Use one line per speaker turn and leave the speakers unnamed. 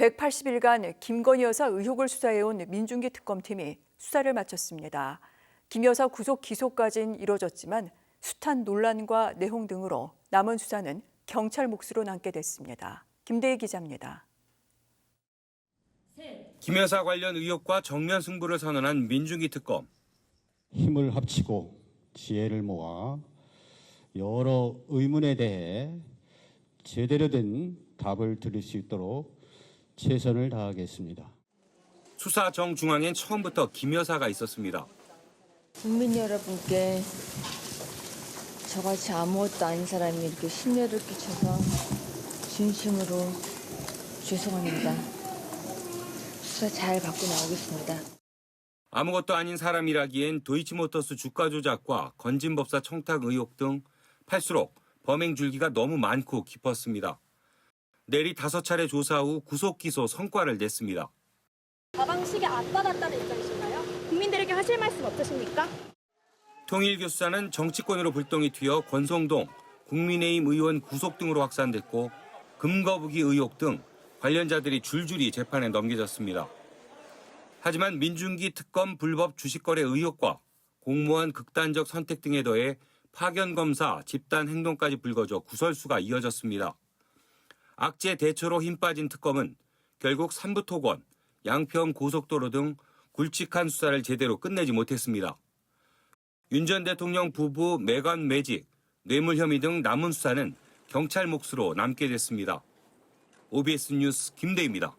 180일간 김건희 여사 의혹을 수사해온 민중기 특검팀이 수사를 마쳤습니다. 김 여사 구속 기소까지는 이뤄졌지만 숱한 논란과 내용 등으로 남은 수사는 경찰 몫으로 남게 됐습니다. 김대희 기자입니다.
김 여사 관련 의혹과 정면 승부를 선언한 민중기 특검.
힘을 합치고 지혜를 모아 여러 의문에 대해 제대로 된 답을 드릴 수 있도록 최선을 다하겠습니다.
수사 정중앙엔 처음부터 김 여사가 있었습니다.
국민 여러분께 저같이 아무것도 아닌 사람이 이렇게 심려를 끼쳐서 진심으로 죄송합니다. 수사 잘 받고 나오겠습니다.
아무것도 아닌 사람이라기엔 도이치모터스 주가 조작과 건진법사 청탁 의혹 등 팔수록 범행 줄기가 너무 많고 깊었습니다. 내리 다섯 차례 조사 후 구속 기소 성과를 냈습니다.
가방식에 안 받았다는 입장이신가요? 국민들에게 하실 말씀 없으십니까?
통일교수사는 정치권으로 불똥이 튀어 권성동 국민의힘 의원 구속 등으로 확산됐고 금거부기 의혹 등 관련자들이 줄줄이 재판에 넘겨졌습니다. 하지만 민중기 특검 불법 주식거래 의혹과 공무원 극단적 선택 등에 더해 파견 검사 집단 행동까지 불거져 구설수가 이어졌습니다. 악재 대처로 힘 빠진 특검은 결국 삼부토건, 양평 고속도로 등 굵직한 수사를 제대로 끝내지 못했습니다. 윤 전 대통령 부부 매관 매직, 뇌물 혐의 등 남은 수사는 경찰 몫으로 남게 됐습니다. OBS 뉴스 김대입니다.